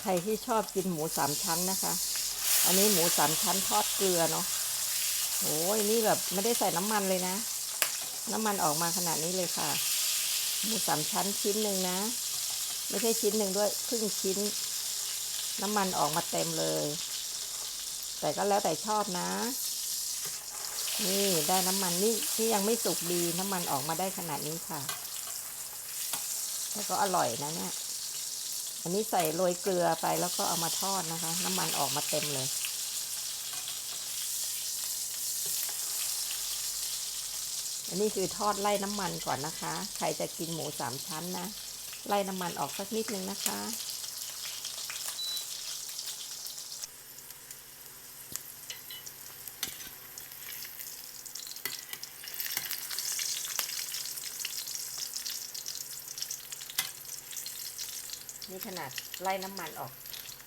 ใครที่ชอบกินหมูสามชั้นนะคะ อันนี้หมูสามชั้นทอดเกลือเนาะโอ้ยนี่แบบไม่ได้ใส่น้ำมันเลยนะ น้ำมันออกมาขนาดนี้เลยค่ะ หมูสามชั้นชิ้นหนึ่งนะ ไม่ใช่ชิ้นหนึ่งด้วยครึ่งชิ้น น้ำมันออกมาเต็มเลย แต่ก็แล้วแต่ชอบนะ นี่ได้น้ำมันนี่นี่ยังไม่สุกดีน้ำมันออกมาได้ขนาดนี้ค่ะ แล้วก็อร่อยนะเนี่ย อันนี้ใส่โรยเกลือไปแล้วก็เอามาทอดนะคะ น้ำมันออกมาเต็มเลย อันนี้คือทอดไล่น้ำมันก่อนนะคะ ใครจะกินหมูสามชั้นนะ ไล่น้ำมันออกสักนิดนึงนะคะ นี่ขนาดไล่น้ำมันออก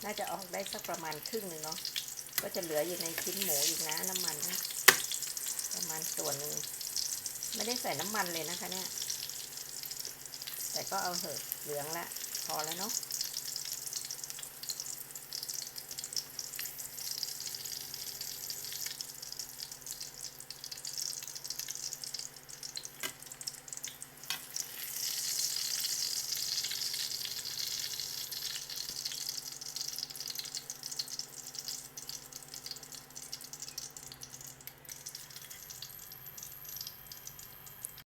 น่าจะออกได้สักประมาณครึ่งหนึ่งเนาะ ก็จะเหลืออยู่ในชิ้นหมูอีกนะน้ำมันนะ ประมาณส่วนหนึ่ง ไม่ได้ใส่น้ำมันเลยนะคะเนี่ย แต่ก็เอาเถอะเหลืองละ พอแล้วเนาะ